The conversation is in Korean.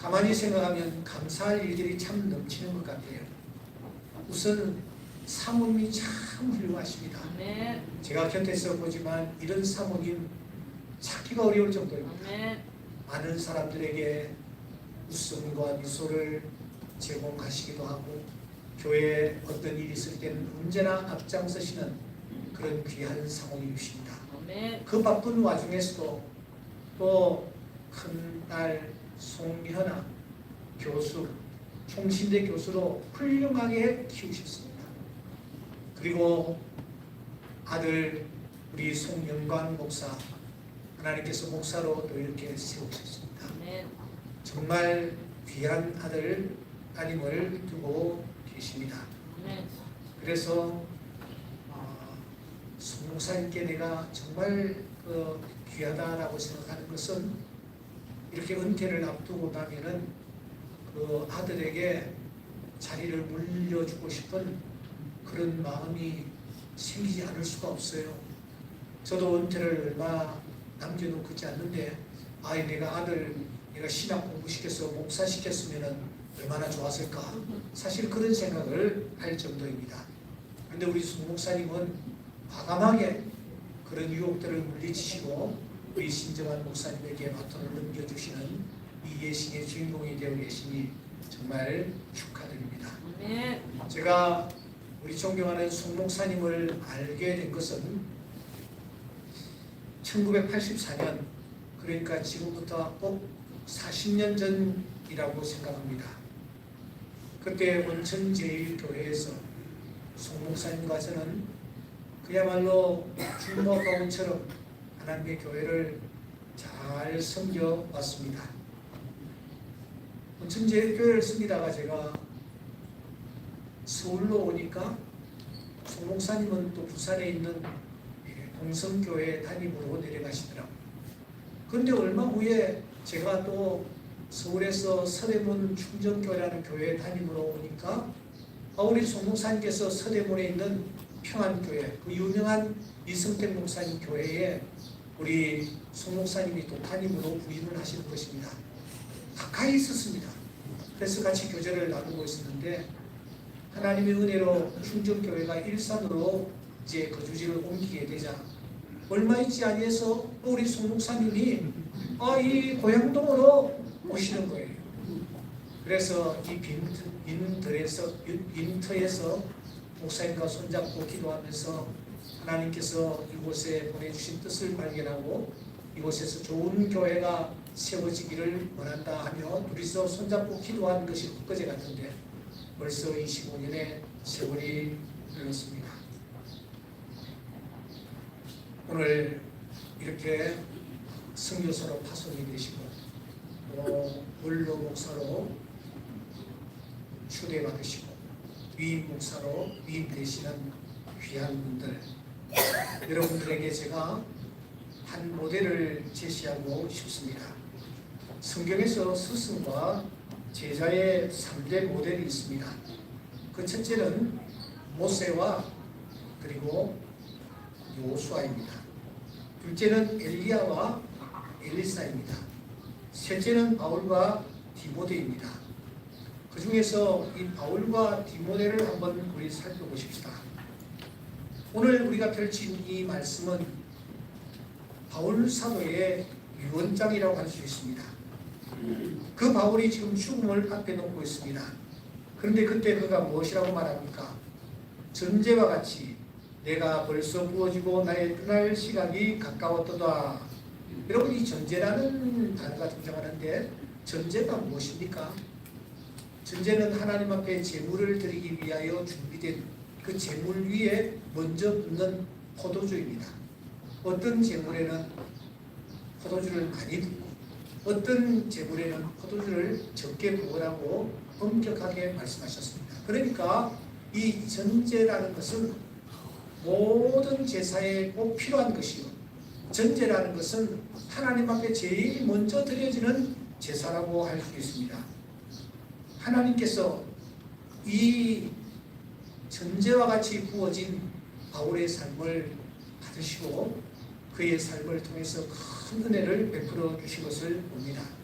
가만히 생각하면 감사할 일들이 참 넘치는 것 같아요. 우선 사모님이 참 훌륭하십니다. 아멘. 제가 곁에서 보지만 이런 사모님 찾기가 어려울 정도입니다. 아멘. 많은 사람들에게 웃음과 미소를 제공하시기도 하고 교회에 어떤 일이 있을 때는 언제나 앞장서시는 그런 귀한 사모님이십니다. 아멘. 그 바쁜 와중에서도 또 큰딸 송현아 교수 총신대 교수로 훌륭하게 키우셨습니다. 그리고 아들 우리 송영광 목사 하나님께서 목사로 또 이렇게 세우셨습니다. 정말 귀한 아들 따님을 두고 계십니다. 그래서 어, 송목사님께 내가 정말 그 귀하다라고 생각하는 것은 이렇게 은퇴를 앞두고 나면은 그 아들에게 자리를 물려주고 싶은 그런 마음이 생기지 않을 수가 없어요. 저도 은퇴를 얼마 남겨놓고 있지 않는데 아이 내가 아들 내가 신학 공부시켜서 목사시켰으면은 얼마나 좋았을까 사실 그런 생각을 할 정도입니다. 그런데 우리 송 목사님은 과감하게 그런 유혹들을 물리치시고 우리 신정한 목사님에게 바톤을 넘겨주시는 이 예신의 주인공이 되어 계시니 정말 축하드립니다. 아멘. 제가 우리 존경하는 송 목사님을 알게 된 것은 1984년 그러니까 지금부터 꼭 40년 전이라고 생각합니다. 그때 원천 제일교회에서 송 목사님과 저는 그야말로 주모 가운처럼 하나님의 교회를 잘 섬겨 왔습니다. 원천 제일교회를 섬기다가 제가 서울로 오니까 송 목사님은 또 부산에 있는 동성교회 담임으로 내려가시더라고요. 그런데 얼마 후에 제가 또 서울에서 서대문 충정교회라는 교회 담임으로 오니까 아, 우리 송 목사님께서 서대문에 있는 평안교회 그 유명한 이성택 목사님 교회에 우리 송 목사님이 또 담임으로 부임을 하시는 것입니다. 가까이 있었습니다. 그래서 같이 교제를 나누고 있었는데 하나님의 은혜로 충정교회가 일산으로 이제 거주지를 옮기게 되자 얼마 있지 아니해서 우리 송 목사님이 아, 이 고향동으로 오시는 거예요. 그래서 이 빈트, 빈들에서 빈터에서 목사님과 손잡고 기도하면서 하나님께서 이곳에 보내주신 뜻을 발견하고 이곳에서 좋은 교회가 세워지기를 원한다 하며 둘이서 손잡고 기도한 것이 엊그제 같은데 벌써 25년의 세월이 흘렀습니다. 오늘 이렇게 성교사로 파송이 되시고 또 원로 목사로 추대받으시고 위임 목사로 위임되시는 귀한 분들 여러분들에게 제가 한 모델을 제시하고 싶습니다. 성경에서 스승과 제자의 3대 모델이 있습니다. 그 첫째는 모세와 그리고 요수아입니다. 둘째는 엘리야와 엘리사입니다. 셋째는 바울과 디모데입니다. 그 중에서 이 바울과 디모데를 한번 우리 살펴보십시다. 오늘 우리가 펼친 이 말씀은 바울 사도의 유언장이라고 할 수 있습니다. 그 바울이 지금 죽음을 앞에 놓고 있습니다. 그런데 그때 그가 무엇이라고 말합니까? 전제와 같이 내가 벌써 부어지고 나의 떠날 시간이 가까웠도다. 여러분 이 전제라는 단어가 등장하는데 전제가 무엇입니까? 전제는 하나님 앞에 제물을 드리기 위하여 준비된 그 제물 위에 먼저 붓는 포도주입니다. 어떤 제물에는 포도주를 많이 붓고 어떤 제물에는 포도주를 적게 부으라고 엄격하게 말씀하셨습니다. 그러니까 이 전제라는 것은 모든 제사에 꼭 필요한 것이요. 전제라는 것은 하나님 앞에 제일 먼저 드려지는 제사라고 할 수 있습니다. 하나님께서 이 전제와 같이 부어진 바울의 삶을 받으시고 그의 삶을 통해서 큰 은혜를 베풀어 주신 것을 봅니다.